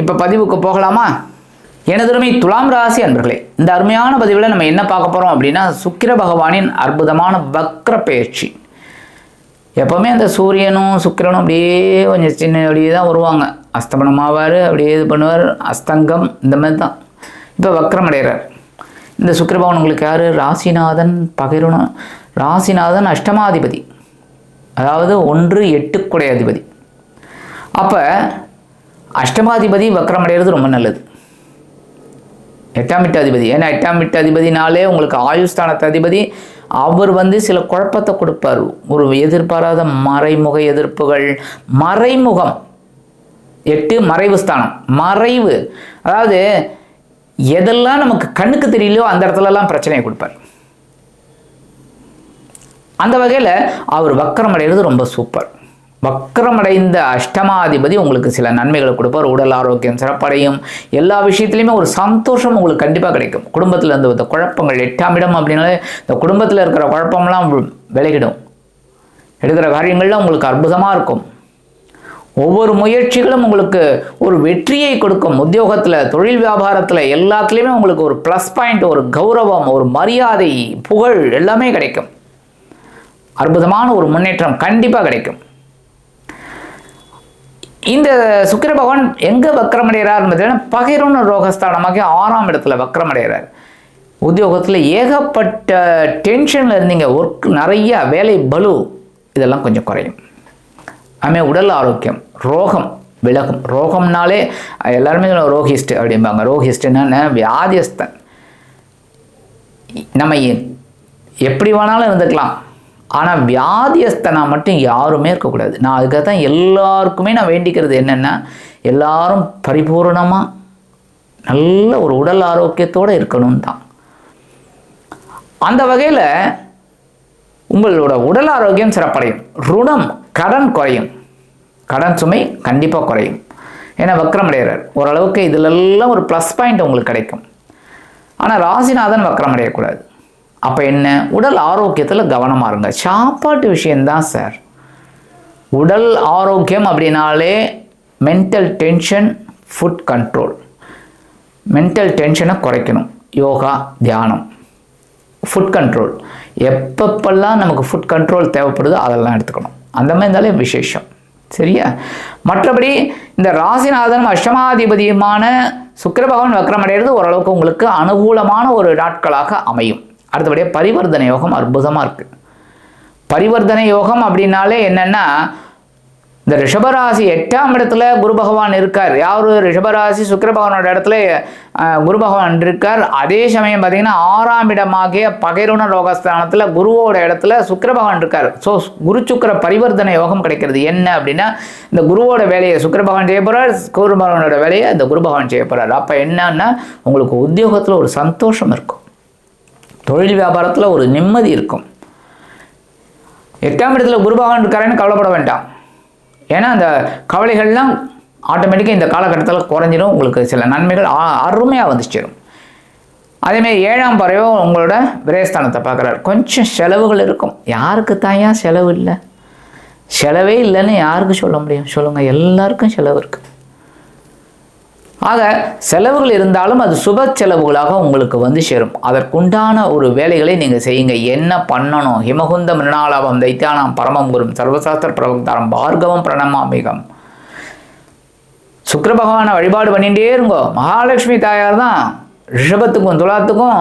இப்போ பதிவுக்கு போகலாமா? எனதுரிமை துலாம் ராசி அன்பர்களே இந்த அருமையான பதிவில் நம்ம என்ன பார்க்க போகிறோம் அப்படின்னா சுக்கிர பகவானின் அற்புதமான வக்ர பயிற்சி. எப்போவுமே அந்த சூரியனும் சுக்கிரனும் அப்படியே கொஞ்சம் சின்ன அப்படியே தான் வருவாங்க. அஸ்தமனம் ஆவார் அப்படியே இது பண்ணுவார் அஸ்தங்கம் இந்த மாதிரி தான். இப்போ வக்ரம் அடைகிறார். இந்த சுக்கிர பகவான் உங்களுக்கு யார்? ராசிநாதன் பகிரணும். ராசிநாதன் அஷ்டமாதிபதி. அதாவது ஒன்று எட்டுக்குடைய அதிபதி. அப்போ அஷ்டமாதிபதி வக்ரம் அடைகிறது ரொம்ப நல்லது. எட்டாம் வீட்டு அதிபதி ஏன்னா எட்டாம் வீட்டு அதிபதினாலே உங்களுக்கு ஆயுஸ்தானத்து அதிபதி. அவர் வந்து சில குழப்பத்தை கொடுப்பார். ஒரு எதிர்பாராத மறைமுக எதிர்ப்புகள். மறைமுகம். எட்டு மறைவு ஸ்தானம். மறைவு. அதாவது எதெல்லாம் நமக்கு கண்ணுக்கு தெரியலையோ அந்த இடத்துலலாம் பிரச்சனையை கொடுப்பார். அந்த வகையில் அவர் வக்கரம் அடைகிறது ரொம்ப சூப்பர். வக்கரமடைந்த அஷ்டமாதிபதி உங்களுக்கு சில நன்மைகளை கொடுப்பார். உடல் ஆரோக்கியம் சிறப்படையும். எல்லா விஷயத்துலையுமே ஒரு சந்தோஷம் உங்களுக்கு கண்டிப்பாக கிடைக்கும். குடும்பத்தில் இருந்த இந்த குழப்பங்கள் எட்டாம் இடம் அப்படின்னாலே இந்த குடும்பத்தில் இருக்கிற குழப்பம்லாம் விலகிடும். எடுக்கிற காரியங்கள்லாம் உங்களுக்கு அற்புதமாக இருக்கும். ஒவ்வொரு முயற்சிகளும் உங்களுக்கு ஒரு வெற்றியை கொடுக்கும். உத்தியோகத்தில் தொழில் வியாபாரத்தில் எல்லாத்துலேயுமே உங்களுக்கு ஒரு ப்ளஸ் பாயிண்ட் ஒரு கௌரவம் ஒரு மரியாதை புகழ் எல்லாமே கிடைக்கும். அற்புதமான ஒரு முன்னேற்றம் கண்டிப்பாக கிடைக்கும். இந்த சுக்கிர பகவான் எங்கே வக்கரமடைகிறார் பார்த்தீங்கன்னா பகிரொன்று ரோகஸ்தானமாக ஆறாம் இடத்துல வக்கரமடைகிறார் உத்தியோகத்தில் ஏகப்பட்ட டென்ஷனில் இருந்தீங்க. ஒர்க் நிறைய வேலை பலு இதெல்லாம் கொஞ்சம் குறையும். ஆமே உடல் ஆரோக்கியம் ரோகம் விலகும். ரோகம்னாலே எல்லாருமே ரோஹிஸ்ட் அப்படிம்பாங்க. ரோஹிஸ்ட்னா வியாதியஸ்தன். நம்ம எப்படி வேணாலும் இருந்துக்கலாம். ஆனால் வியாதியஸ்தனா மட்டும் யாருமே இருக்கக்கூடாது நான் அதுக்காக தான் எல்லாருக்குமே நான் வேண்டிக்கிறது என்னென்னா எல்லாரும் பரிபூரணமாக நல்ல ஒரு உடல் ஆரோக்கியத்தோடு இருக்கணும் தான். அந்த வகையில் உங்களோட உடல் ஆரோக்கியம் சிறப்படையும். ருணம் கடன் குறையும். கடன் சுமை கண்டிப்பாக குறையும். ஏன்னா வக்ரமடைகிறார் ஓரளவுக்கு இதிலெல்லாம் ஒரு ப்ளஸ் பாயிண்ட் உங்களுக்கு கிடைக்கும். ஆனால் ராசிநாதன் வக்ரமடையக்கூடாது அப்போ என்ன? உடல் ஆரோக்கியத்தில் கவனமாக இருங்க. சாப்பாட்டு விஷயந்தான் சார் உடல் ஆரோக்கியம் அப்படின்னாலே mental tension food control mental டென்ஷனை குறைக்கணும். யோகா தியானம். ஃபுட் கண்ட்ரோல் எப்பப்பெல்லாம் நமக்கு ஃபுட் கண்ட்ரோல் தேவைப்படுதோ அதெல்லாம் எடுத்துக்கணும். அந்த மாதிரி இருந்தாலே விசேஷம். சரியா? மற்றபடி இந்த ராசிநாதனும் அஷ்டமாதிபதியுமான சுக்கிர பகவான் வக்ரமடைகிறது ஓரளவுக்கு உங்களுக்கு அனுகூலமான ஒரு நாட்களாக அமையும். அடுத்தபடியாக பரிவர்த்தனை யோகம் அற்புதமாக இருக்குது பரிவர்த்தனை யோகம் அப்படின்னாலே என்னென்னா இந்த ரிஷபராசி எட்டாம் இடத்துல குரு பகவான் இருக்கார். யார்? ரிஷபராசி சுக்கர பகவானோட இடத்துல குரு பகவான் இருக்கார். அதே சமயம் பார்த்திங்கன்னா ஆறாம் இடமாகிய பகைருண ரோகஸ்தானத்தில் குருவோட இடத்துல சுக்கர பகவான் இருக்கார். ஸோ குரு சுக்கிர பரிவர்த்தனை யோகம் கிடைக்கிறது. என்ன அப்படின்னா இந்த குருவோட வேலையை சுக்கர பகவான் செய்ய போகிறார் குரு பகவானோட வேலையை இந்த குரு பகவான் செய்ய போகிறார் அப்போ என்னன்னா உங்களுக்கு உத்தியோகத்தில் ஒரு சந்தோஷம் இருக்கும். தொழில் வியாபாரத்தில் ஒரு நிம்மதி இருக்கும். எட்டாம் இடத்துல குரு இருக்காருன்னு கவலைப்பட வேண்டாம். ஏன்னா அந்த கவலைகள்லாம் ஆட்டோமேட்டிக்காக இந்த காலகட்டத்தில் குறைஞ்சிடும் உங்களுக்கு சில நன்மைகள் அருமையாக வந்து சேரும். அதேமாதிரி ஏழாம் பறவை உங்களோட விரயஸ்தானத்தை பார்க்குறாரு. கொஞ்சம் செலவுகள் இருக்கும். யாருக்கு தாயா செலவு இல்லை? செலவே இல்லைன்னு யாருக்கு சொல்ல முடியும்? சொல்லுங்கள் எல்லாருக்கும் செலவு இருக்குது ஆக செலவுகள் இருந்தாலும் அது சுப செலவுகளாக உங்களுக்கு வந்து சேரும். அதற்குண்டான ஒரு வேலைகளை நீங்கள் செய்யுங்க. என்ன பண்ணணும்? ஹிமகுந்த மிருணாலாபம் தைத்தியானாம் பரமம் குரும் சர்வசாஸ்திர பிரபக்தாரம் பார்கவம் பிரணமாமிகம் சுக்கர பகவானை வழிபாடு பண்ணிகிட்டே இருங்கோ. மகாலட்சுமி தாயார் தான் ரிஷபத்துக்கும் துலாத்துக்கும்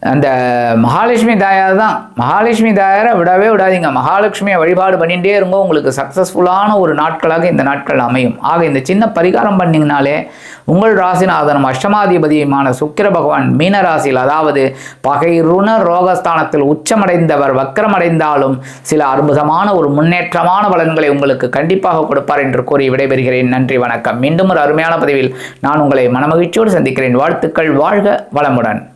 அந்த மகாலட்சுமி தாயார் தான். மகாலட்சுமி தாயாரை விடவே விடாதீங்க. மகாலட்சுமியை வழிபாடு பண்ணிகிட்டே இருங்கோ. உங்களுக்கு சக்ஸஸ்ஃபுல்லான ஒரு நாட்களாக இந்த நாட்கள் அமையும். ஆக இந்த சின்ன பரிகாரம் பண்ணிங்கனாலே உங்கள் ராசிநாதனம் அஷ்டமாதிபதியுமான சுக்கிர பகவான் மீன ராசியில் அதாவது பகைருண ரோகஸ்தானத்தில் உச்சமடைந்தவர் வக்கரமடைந்தாலும் சில அற்புதமான ஒரு முன்னேற்றமான பலன்களை உங்களுக்கு கண்டிப்பாக கொடுப்பார் என்று கூறி விடைபெறுகிறேன். நன்றி வணக்கம். மீண்டும் ஒரு அருமையான பதிவில் நான் உங்களை மனமகிழ்ச்சியோடு சந்திக்கிறேன். வாழ்த்துக்கள். வாழ்க வளமுடன்.